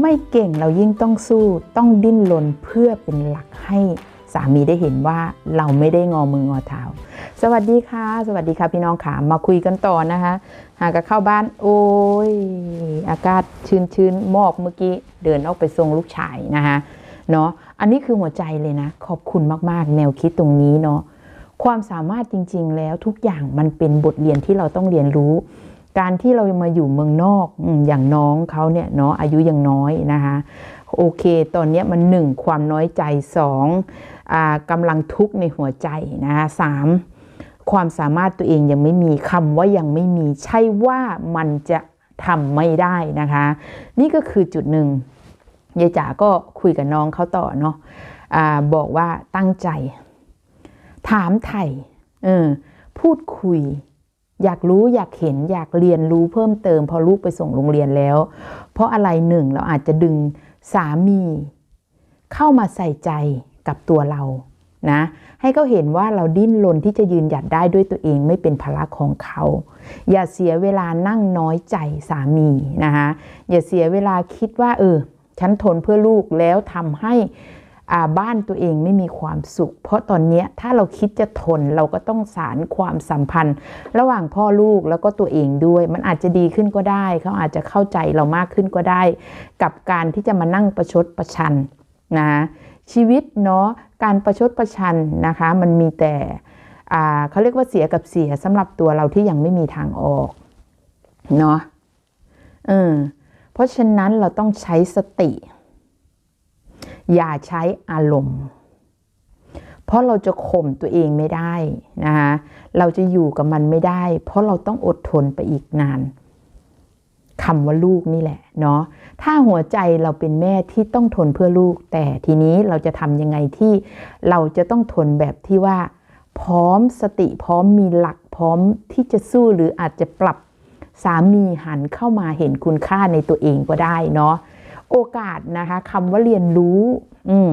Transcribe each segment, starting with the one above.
ไม่เก่งเรายิ่งต้องสู้ต้องดิ้นรนเพื่อเป็นหลักให้สามีได้เห็นว่าเราไม่ได้งอมืองอเท้า สวัสดีค่ะ สวัสดีค่ะพี่น้องขามาคุยกันต่อนะคะ หากเข้าบ้าน โอ้ย อากาศชื้นๆหมอกเมื่อกี้ เดินออกไปส่งลูกชายนะคะเนาะอันนี้คือหัวใจเลยนะ ขอบคุณมากๆ แนวคิดตรงนี้เนาะความสามารถจริง ๆ แล้วทุกอย่างมันเป็นบทเรียนที่เราต้องเรียนรู้ การที่เรามาอยู่เมืองนอกอย่างน้องเขาเนี่ยเนาะอายุยังน้อยนะคะโอเคตอนนี้มันหนึ่งความน้อยใจสองอกำลังทุกข์ในหัวใจนะคะสามความสามารถตัวเองยังไม่มีคำว่ายังไม่มี ใช่ว่ามันจะทำไม่ได้นะคะ นี่ก็คือจุดหนึ่งยายจ๋าก็คุยกับน้องเขาต่อเนาะะบอกว่าตั้งใจ ถามไถ่พูดคุย อยากรู้อยากเห็นอยากเรียนรู้เพิ่มเติม พอลูกไปส่งโรงเรียนแล้ว เพราะอะไรหนึ่งเราอาจจะดึงสามี เข้ามาใส่ใจกับตัวเรานะให้เขาเห็นว่าเราดิ้นรนที่จะยืนหยัดได้ด้วยตัวเองไม่เป็นภาระของเขา อย่าเสียเวลานั่งน้อยใจสามีนะคะอย่าเสียเวลาคิดว่าเออฉันทนเพื่อลูกแล้วทำให้ บ้านตัวเองไม่มีความสุข เพราะตอนนี้ถ้าเราคิดจะทนเราก็ต้องสารความสัมพันธ์ ระหว่างพ่อลูกแล้วก็ตัวเองด้วย มันอาจจะดีขึ้นก็ได้ เขาอาจจะเข้าใจเรามากขึ้นก็ได้ กับการที่จะมานั่งประชดประชันนะชีวิตเนาะการประชดประชันนะคะมันมีแต่เขาเรียกว่าเสียกับเสียสำหรับตัวเราที่ยังไม่มีทางออกเนาะเออเพราะฉะนั้นเราต้องใช้สติ อย่าใช้อารมณ์ เพราะเราจะข่มตัวเองไม่ได้นะคะเราจะอยู่กับมันไม่ได้ เพราะเราต้องอดทนไปอีกนานคำว่าลูกนี่แหละเนาะถ้าหัวใจเราเป็นแม่ที่ต้องทนเพื่อลูก แต่ทีนี้เราจะทำยังไงที่เราจะต้องทนแบบที่ว่า พร้อมสติพร้อมมีหลักพร้อมที่จะสู้หรืออาจจะปรับสามีหันเข้ามาเห็นคุณค่าในตัวเองก็ได้เนาะ โอกาสนะคะคำว่าเรียนรู้อืม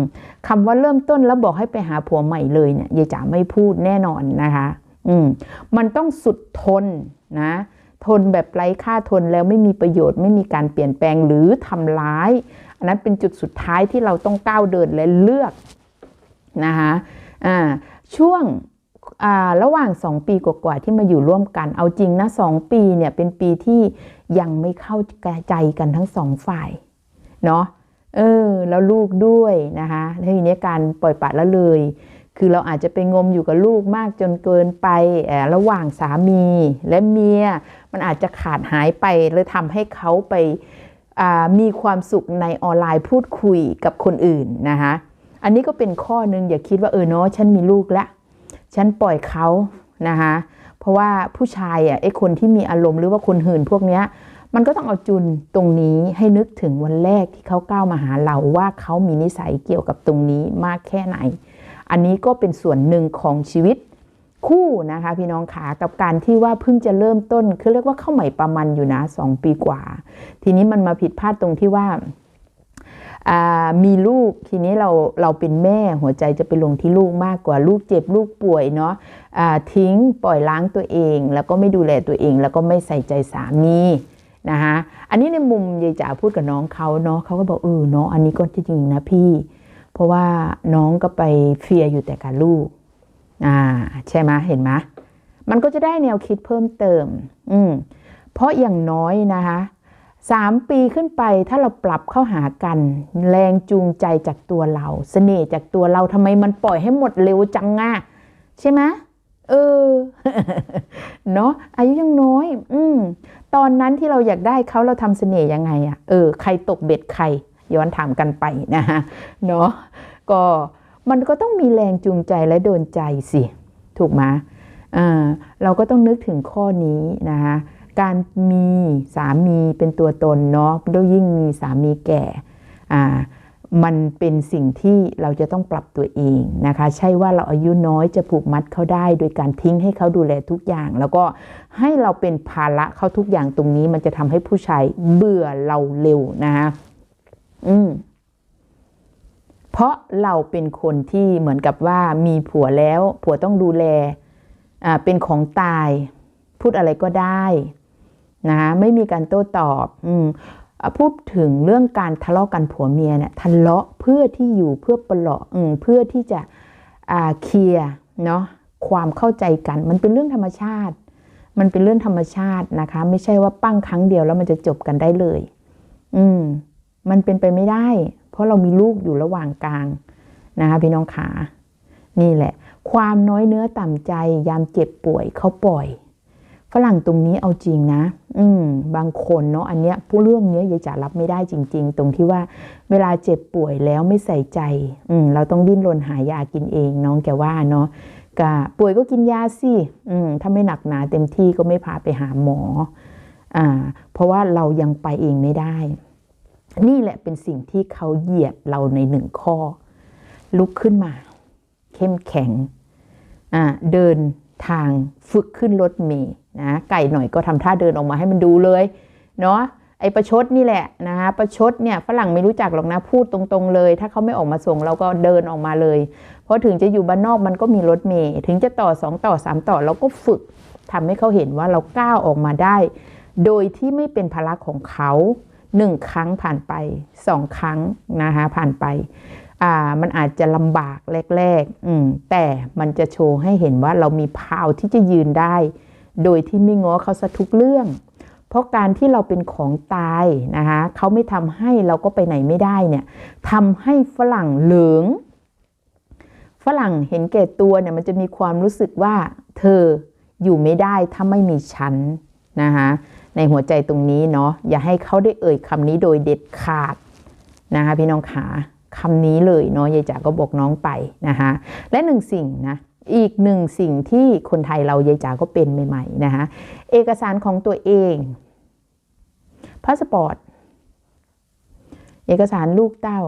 คำว่าเริ่มต้นแล้วบอกให้ไปหาผัวใหม่เลยเนี่ยยายจ๋าไม่พูดแน่นอนนะคะอืมมันต้องสุดทนนะทนแบบไร้ค่าทนแล้วไม่มีประโยชน์ไม่มีการเปลี่ยนแปลงหรือทำร้าย อันนั้นเป็นจุดสุดท้ายที่เราต้องก้าวเดินและเลือกนะคะะช่วงระหว่างสองปีกว่าๆที่มาอยู่ร่วมกัน เอาจริงนะสองปีเนี่ยเป็นปีที่ยังไม่เข้าใจกันทั้งสองฝ่าย เนาะเออแล้วลูกด้วยนะคะทีนี้การปล่อยปละละเลย คือเราอาจจะไปงมอยู่กับลูกมากจนเกินไประหว่างสามีและเมีย มันอาจจะขาดหายไปเลยทำให้เขาไปมีความสุขในออนไลน์พูดคุยกับคนอื่นนะคะอันนี้ก็เป็นข้อนึงอย่าคิดว่าเออเนาะฉันมีลูกแล้ว ฉันปล่อยเขานะคะเพราะว่าผู้ชายอะไอ้คนที่มีอารมณ์หรือว่าคนหื่นพวกเนี้ย มันก็ต้องเอาจุนตรงนี้ให้นึกถึงวันแรกที่เขาก้าวมาหาเราว่าเขามีนิสัยเกี่ยวกับตรงนี้มากแค่ไหน อันนี้ก็เป็นส่วนหนึ่งของชีวิตคู่นะคะพี่น้องขากับการที่ว่าเพิ่งจะเริ่มต้นคือเรียกว่าเข้าใหม่ประมันอยู่นะสองปีกว่า ทีนี้มันมาผิดพลาดตรงที่ว่ามีลูกทีนี้เราเราเป็นแม่หัวใจจะไปลงที่ลูกมากกว่าลูกเจ็บลูกป่วยเนาะะทิ้งปล่อยล้างตัวเอง แล้วก็ไม่ดูแลตัวเอง แล้วก็ไม่ใส่ใจสามี นะคะอันนี้ในมุมยายจ๋าพูดกับน้องเขาเนาะเขาก็บอกเออเนาะอันนี้ก็จริงนะพี่ เพราะว่าน้องก็ไปเฟียอยู่แต่กับลูก อ่า ใช่ไหมเห็นไหมมันก็จะได้แนวคิดเพิ่มเติม อืมเพราะอย่างน้อยนะคะสามปีขึ้นไปถ้าเราปรับเข้าหากัน แรงจูงใจจากตัวเราสเสน่ห์จากตัวเราทำไมมันปล่อยให้หมดเร็วจังง่ะใช่ไหม เออ เนาะอายุยังน้อย อืม ตอนนั้นที่เราอยากได้เขาเราทำเสน่ห์ยังไงอะ่ะเออ ใครตกเบ็ดใคร ย้อนถามกันไปนะฮะ เนาะก็มันก็ต้องมีแรงจูงใจและโดนใจสิ ถูกไหมอ่าเราก็ต้องนึกถึงข้อนี้นะคะการมีสามีเป็นตัวตนเนาะด้วยยิ่งมีสามีแก่ อ่า มันเป็นสิ่งที่เราจะต้องปรับตัวเองนะคะ ใช่ว่าเราอายุน้อยจะผูกมัดเขาได้ โดยการทิ้งให้เขาดูแลทุกอย่าง แล้วก็ให้เราเป็นภาระเขาทุกอย่างตรงนี้ มันจะทำให้ผู้ชายเบื่อเราเร็วนะคะอืมเพราะเราเป็นคนที่เหมือนกับว่ามีผัวแล้ว ผัวต้องดูแลอ่าเป็นของตาย พูดอะไรก็ได้นะะไม่มีการโต้ตอบ อืม พูดถึงเรื่องการทะเลาะกันผัวเมียเนี่ยทะเลาะเพื่อที่อยู่เพื่อปลาะอืมเพื่อที่จะเคลียร์เนาะความเข้าใจกัน มันเป็นเรื่องธรรมชาติ มันเป็นเรื่องธรรมชาตินะคะ ไม่ใช่ว่าปั้งครั้งเดียวแล้วมันจะจบกันได้เลย อืมมันเป็นไปไม่ได้ เพราะเรามีลูกอยู่ระหว่างกลางนะคะพี่น้องขา นี่แหละ ความน้อยเนื้อต่ำใจยามเจ็บป่วยเขาปล่อย ฝรั่งตรงนี้เอาจริงนะ อืม บางคนเนาะ อันเนี้ยผู้เรื่องเนี้ยยายจ๋ารับไม่ได้จริง ๆ ตรงที่ว่าเวลาเจ็บป่วยแล้วไม่ใส่ใจ อืม เราต้องดิ้นรนหายากินเอง น้องแกว่าเนาะกะป่วยก็กินยาสิ อืม ถ้าไม่หนักหนาเต็มที่ก็ไม่พาไปหาหมอ อ่า เพราะว่าเรายังไปเองไม่ได้ นี่แหละเป็นสิ่งที่เขาเหยียดเราในหนึ่งข้อ ลุกขึ้นมา เข้มแข็ง อ่า เดิน ทางฝึกขึ้นรถเมย์นะไก่หน่อยก็ทำท่าเดินออกมาให้มันดูเลยเนาะไอ้ประชดนี่แหละนะคะประชดเนี่ยฝรั่งไม่รู้จักหรอกนะพูดตรงๆเลย ถ้าเขาไม่ออกมาส่งเราก็เดินออกมาเลย เพราะถึงจะอยู่บ้านนอกมันก็มีรถเมย์ถึงจะต่อสองต่อสามต่อเราก็ฝึกทำให้เขาเห็นว่าเราก้าวออกมาได้ โดยที่ไม่เป็นภาระของเขาหนึ่งครั้งผ่านไปสองครั้งนะคะผ่านไป อ่ามันอาจจะลำบากแรกๆอืมแต่มันจะโชว์ให้เห็นว่าเรามีพาวที่จะยืนได้ โดยที่ไม่ง้อเขาสักทุกเรื่อง เพราะการที่เราเป็นของตายนะคะเขาไม่ทำให้เราก็ไปไหนไม่ได้เนี่ยทำให้ฝรั่งเหลืองฝรั่งเห็นแก่ตัวเนี่ยมันจะมีความรู้สึกว่าเธออยู่ไม่ได้ถ้าไม่มีฉันนะคะในหัวใจตรงนี้เนาะอย่าให้เขาได้เอ่ยคำนี้โดยเด็ดขาดนะคะพี่น้องขา คำนี้เลยเนาะยายจ๋าก็บอกน้องไปนะคะและหนึ่งสิ่งนะอีกหนึ่งสิ่งที่คนไทยเรายายจ๋าก็เป็นใหม่ๆนะคะเอกสารของตัวเองพาสปอร์ตเอกสารลูกเต้า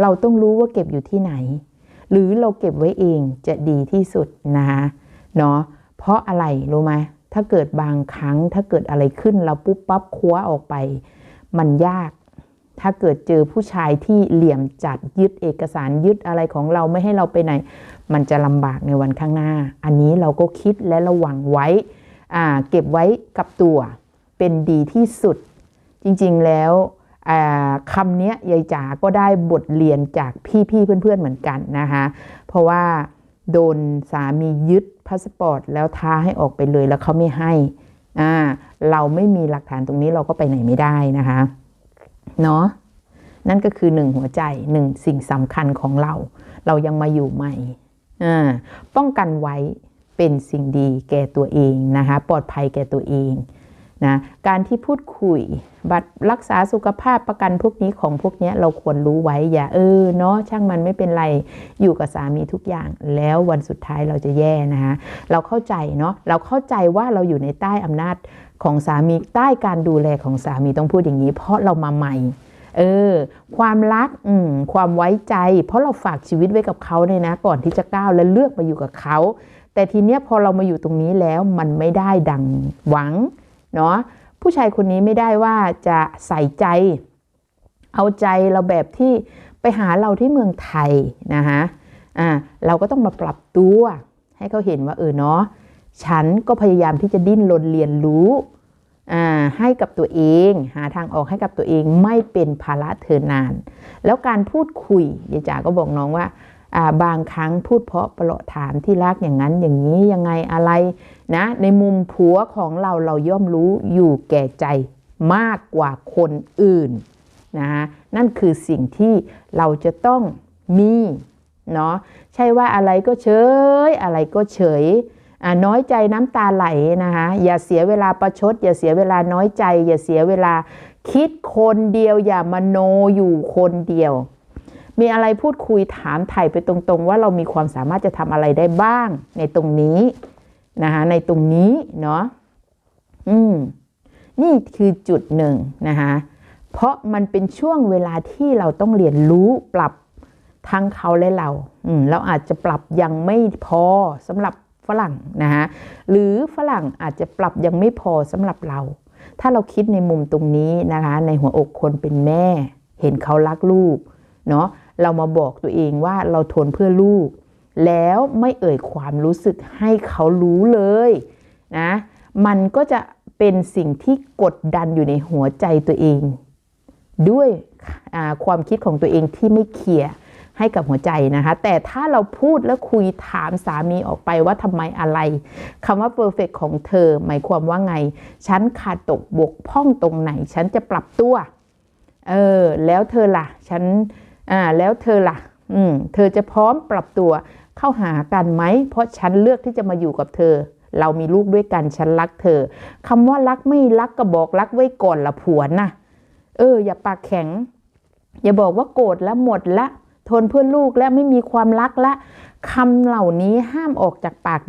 เราต้องรู้ว่าเก็บอยู่ที่ไหน หรือเราเก็บไว้เองจะดีที่สุดนะคะเนาะเพราะอะไรรู้ไหมถ้าเกิดบางครั้งถ้าเกิดอะไรขึ้นเราปุ๊บปั๊บคว้าออกไป มันยาก ถ้าเกิดเจอผู้ชายที่เหลี่ยมจัดยึดเอกสารยึดอะไรของเราไม่ให้เราไปไหน มันจะลำบากในวันข้างหน้า อันนี้เราก็คิดและระวังไว้เก็บไว้กับตัวเป็นดีที่สุด จริงๆแล้วคำนี้ยายจ๋าก็ได้บทเรียนจากพี่ๆเพื่อนๆเหมือนกันนะคะเพราะว่าโดนสามียึดพาสปอร์ตแล้วท้าให้ออกไปเลยแล้วเขาไม่ให้ เราไม่มีหลักฐานตรงนี้เราก็ไปไหนไม่ได้นะคะ เนาะนั่นก็คือหนึ่งหัวใจหนึ่งสิ่งสำคัญของเรา เรายังมาอยู่ใหม่อ่าป้องกันไว้เป็นสิ่งดีแก่ตัวเองนะคะ ปลอดภัยแก่ตัวเอง นะการที่พูดคุย บัตรรักษาสุขภาพประกันพวกนี้ของพวกนี้เราควรรู้ไว้อย่าเออเนาะช่างมันไม่เป็นไรอยู่กับสามีทุกอย่าง แล้ววันสุดท้ายเราจะแย่นะคะเราเข้าใจเนาะเราเข้าใจว่าเราอยู่ในใต้อำนาจของสามีใต้การดูแลของสามีต้องพูดอย่างนี้ เพราะเรามาใหม่เออความรักอืมความไว้ใจ เพราะเราฝากชีวิตไว้กับเขาเนี่ยนะ ก่อนที่จะก้าวและเลือกมาอยู่กับเขา แต่ทีเนี้ยพอเรามาอยู่ตรงนี้แล้วมันไม่ได้ดังหวัง เนาะผู้ชายคนนี้ไม่ได้ว่าจะใส่ใจ เอาใจเราแบบที่ไปหาเราที่เมืองไทยนะคะอ่าเราก็ต้องมาปรับตัวให้เขาเห็นว่าเออเนาะฉันก็พยายามที่จะดิ้นรนเรียนรู้อ่าให้กับตัวเองหาทางออกให้กับตัวเองไม่เป็นภาระเธอนาน แล้วการพูดคุยยายจ๋าก็บอกน้องว่า บางครั้งพูดเพราะประหลาะถามที่รักอย่างนั้นอย่างนี้ยังไงอะไรนะ ในมุมผัวของเราเราย่อมรู้อยู่แก่ใจมากกว่าคนอื่นนะนั่นคือสิ่งที่เราจะต้องมีเนาะใช่ว่าอะไรก็เฉย อะไรก็เฉยน้อยใจน้ำตาไหลนะคะอย่าเสียเวลาประชด อย่าเสียเวลาน้อยใจ อย่าเสียเวลาคิดคนเดียวอย่ามโนอยู่คนเดียว มีอะไรพูดคุยถามไถ่ไปตรงๆ ว่าเรามีความสามารถจะทำอะไรได้บ้าง ในตรงนี้นะคะในตรงนี้เนาะอืมนี่คือจุดหนึ่งนะคะเพราะมันเป็นช่วงเวลาที่เราต้องเรียนรู้ปรับทั้งเขาและเราอืมเราอาจจะปรับยังไม่พอสำหรับฝรั่งนะคะหรือฝรั่งอาจจะปรับยังไม่พอสำหรับเรา ถ้าเราคิดในมุมตรงนี้นะคะ ในหัวอกคนเป็นแม่ เห็นเขารักลูกเนาะ เรามาบอกตัวเองว่าเราทนเพื่อลูก แล้วไม่เอ่ยความรู้สึกให้เขารู้เลยนะมันก็จะเป็นสิ่งที่กดดันอยู่ในหัวใจตัวเอง ด้วยความคิดของตัวเองที่ไม่เคลียร์ให้กับหัวใจนะคะ แต่ถ้าเราพูดแล้วคุยถามสามีออกไปว่าทำไมอะไรคำว่า perfect ของเธอ หมายความว่าไง ฉันขาดตกบกพร่องตรงไหน ฉันจะปรับตัว เออ แล้วเธอล่ะ ฉัน อ่าแล้วเธอล่ะ อืมเธอจะพร้อมปรับตัวเข้าหากันไหม เพราะฉันเลือกที่จะมาอยู่กับเธอ เรามีลูกด้วยกันฉันรักเธอคำว่ารักไม่รักก็บอกรักไว้ก่อนละผัวนะเออ อย่าปากแข็ง อย่าบอกว่าโกรธแล้วหมดละทนเพื่อลูกและไม่มีความรักละคำเหล่านี้ห้ามออกจากปาก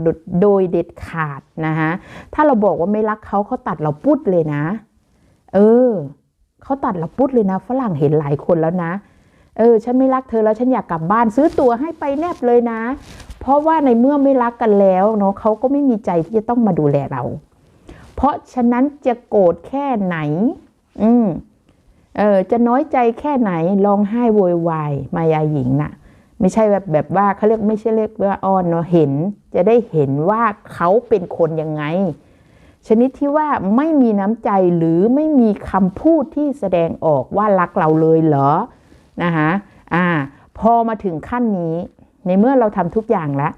โดยเด็ดขาดนะคะถ้าเราบอกว่าไม่รักเขาเขาตัดเราปุ๊ดเลยนะ เออเขาตัดเราปุ๊ดเลยนะ ฝรั่งเห็นหลายคนแล้วนะ เออฉันไม่รักเธอแล้วฉันอยากกลับบ้านซื้อตั๋วให้ไปแนบเลยนะ เพราะว่าในเมื่อไม่รักกันแล้วเนาะเขาก็ไม่มีใจที่จะต้องมาดูแลเรา เพราะฉะนั้นจะโกรธแค่ไหน อืมเออจะน้อยใจแค่ไหนร้องไห้โวยวายมายาหญิงน่ะ ไม่ใช่แบบแบบว่าเขาเรียกไม่ใช่เรียกว่าอ้อนเนาะเห็น จะได้เห็นว่าเขาเป็นคนยังไง ชนิดที่ว่าไม่มีน้ำใจหรือไม่มีคำพูดที่แสดงออกว่ารักเราเลยเหรอ นะคะอ่าพอมาถึงขั้นนี้ ในเมื่อเราทำทุกอย่างแล้ว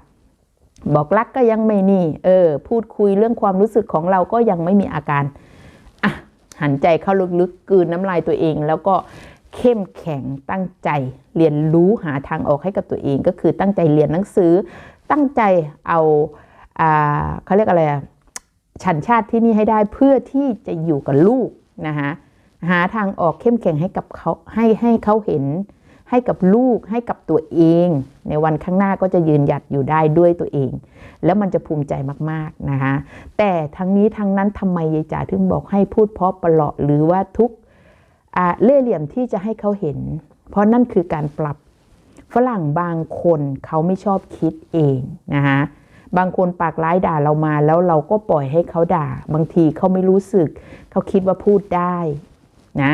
บอกรักก็ยังไม่นี่ เออ พูดคุยเรื่องความรู้สึกของเราก็ยังไม่มีอาการอะหันใจเข้าลึกๆกลืนน้ำลายตัวเอง แล้วก็เข้มแข็งตั้งใจเรียนรู้หาทางออกให้กับตัวเอง ก็คือตั้งใจเรียนหนังสือ ตั้งใจเอาอ่าเขาเรียกอะไรฉันชาติที่นี่ให้ได้เพื่อที่จะอยู่กับลูกนะคะ หาทางออกเข้มแข็งให้กับเขาให้ให้เขาเห็น ให้กับลูกให้กับตัวเอง ในวันข้างหน้าก็จะยืนหยัดอยู่ได้ด้วยตัวเอง แล้วมันจะภูมิใจมากๆนะคะแต่ทั้งนี้ทั้งนั้นทำไมยายจ๋าถึงบอกให้พูดเพราะประหลาะหรือว่าทุกเล่ห์เหลี่ยมที่จะให้เขาเห็น เพราะนั่นคือการปรับฝรั่งบางคนเขาไม่ชอบคิดเองนะคะบางคนปากร้ายด่าเรามาแล้วเราก็ปล่อยให้เขาด่า บางทีเขาไม่รู้สึก เขาคิดว่าพูดได้ นะ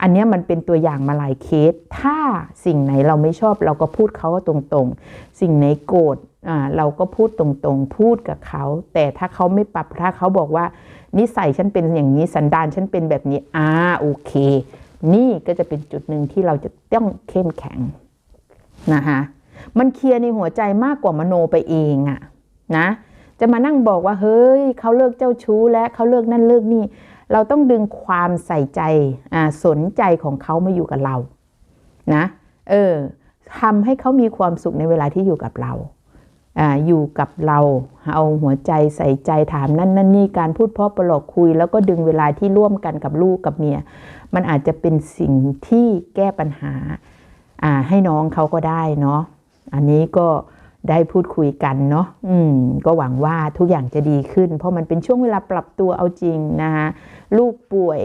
อันนี้มันเป็นตัวอย่างมาหลายเคส ถ้าสิ่งไหนเราไม่ชอบเราก็พูดเขาตรงๆ สิ่งไหนโกรธอ่าเราก็พูดตรงๆ พูดกับเขา แต่ถ้าเขาไม่ปรับถ้าเขาบอกว่า นิสัยฉันเป็นอย่างนี้สันดานฉันเป็นแบบนี้อ่าโอเค นี่ก็จะเป็นจุดหนึ่งที่เราจะต้องเข้มแข็งนะคะมันเคลียร์ในหัวใจมากกว่ามโนไปเองอะนะ จะมานั่งบอกว่าเฮ้ยเขาเลิกเจ้าชู้และเขาเลิกนั่นเลิกนี่ เราต้องดึงความใส่ใจสนใจของเขามาอยู่กับเรานะเออทำให้เขามีความสุขในเวลาที่อยู่กับเราออยู่กับเราเอาหัวใจใส่ใจถามนั่นนั่นนี่การพูดเพราะประหลอกคุย แล้วก็ดึงเวลาที่ร่วมกันกับลูกกับเมีย มันอาจจะเป็นสิ่งที่แก้ปัญหาให้น้องเขาก็ได้เนาะอันนี้ก็ ได้พูดคุยกันเนาะอืม ก็หวังว่าทุกอย่างจะดีขึ้น เพราะมันเป็นช่วงเวลาปรับตัวเอาจริงนะคะลูกป่วย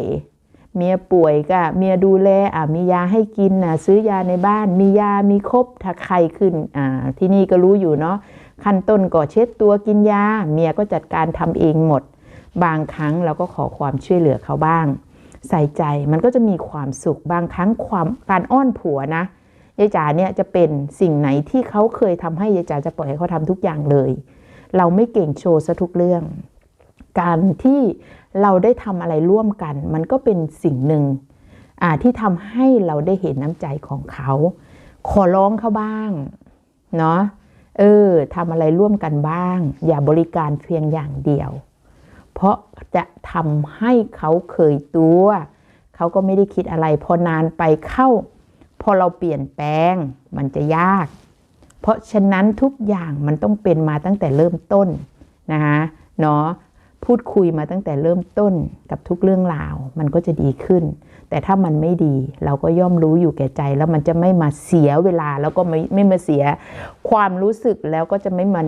เมียป่วยก็เมียดูแลอ่ามียาให้กินนะซื้อยาในบ้าน มียามีครบถ้าใครขึ้นอ่าที่นี่ก็รู้อยู่เนาะขั้นต้นก็เช็ดตัวกินยา เมียก็จัดการทำเองหมด บางครั้งเราก็ขอความช่วยเหลือเขาบ้าง ใส่ใจมันก็จะมีความสุขบางครั้งความการอ้อนผัวนะ ยายจ๋าเนี่ยจะเป็นสิ่งไหนที่เขาเคยทำให้ยายจ๋าจะปล่อยให้เขาทำทุกอย่างเลย เราไม่เก่งโชว์ซะทุกเรื่อง การที่เราได้ทำอะไรร่วมกัน มันก็เป็นสิ่งหนึ่งที่ทำให้เราได้เห็นน้ำใจของเขา ขอร้องเขาบ้างเนาะเออทำอะไรร่วมกันบ้าง อย่าบริการเพียงอย่างเดียว เพราะจะทำให้เขาเคยตัว เขาก็ไม่ได้คิดอะไร พอนานไปเข้า พอเราเปลี่ยนแปลงมันจะยาก เพราะฉะนั้นทุกอย่างมันต้องเป็นมาตั้งแต่เริ่มต้นนะคะเนาะพูดคุยมาตั้งแต่เริ่มต้นกับทุกเรื่องราว มันก็จะดีขึ้น แต่ถ้ามันไม่ดีเราก็ย่อมรู้อยู่แก่ใจ แล้วมันจะไม่มาเสียเวลาแล้วก็ไม่ไม่มาเสียความรู้สึกแล้วก็จะไม่มัน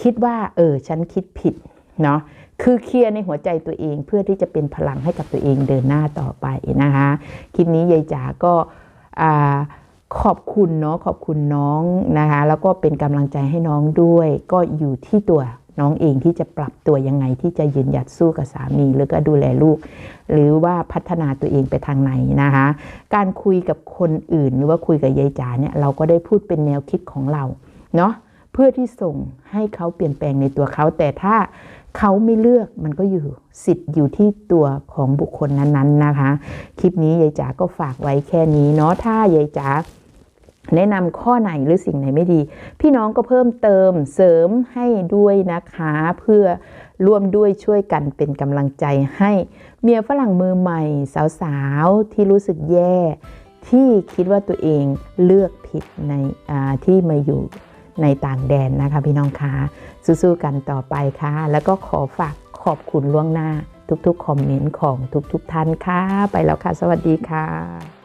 คิดว่า เออ ฉันคิดผิดเนาะ คือเคลียร์ในหัวใจตัวเองเพื่อที่จะเป็นพลังให้กับตัวเองเดินหน้าต่อไปนะคะคลิปนี้ยายจ๋าก็ขอบคุณเนาะขอบคุณน้องนะคะแล้วก็เป็นกำลังใจให้น้องด้วย ก็อยู่ที่ตัวน้องเองที่จะปรับตัวยังไงที่จะยืนหยัดสู้กับสามีหรือก็ดูแลลูก หรือว่าพัฒนาตัวเองไปทางไหนนะคะการคุยกับคนอื่นหรือว่าคุยกับยายจ๋าเนี่ยเราก็ได้พูดเป็นแนวคิดของเราเนาะเพื่อที่ส่งให้เขาเปลี่ยนแปลงในตัวเขาแต่ถ้า เขาไม่เลือกมันก็อยู่สิทธิ์อยู่ที่ตัวของบุคคลนั้นๆนะคะ คลิปนี้ยายจ๋าก็ฝากไว้แค่นี้เนาะถ้ายายจ๋าแนะนำข้อไหนหรือสิ่งไหนไม่ดี พี่น้องก็เพิ่มเติมเสริมให้ด้วยนะคะ เพื่อร่วมด้วยช่วยกันเป็นกำลังใจให้เมียฝรั่งมือใหม่ สาวๆ ที่รู้สึกแย่ ที่คิดว่าตัวเองเลือกผิดในที่มาอยู่ ในต่างแดนนะคะพี่น้องคะสู้ๆกันต่อไปค่ะ แล้วก็ขอฝากขอบคุณล่วงหน้าทุกๆคอมเมนต์ของทุกๆท่านค่ะ ไปแล้วค่ะ สวัสดีค่ะ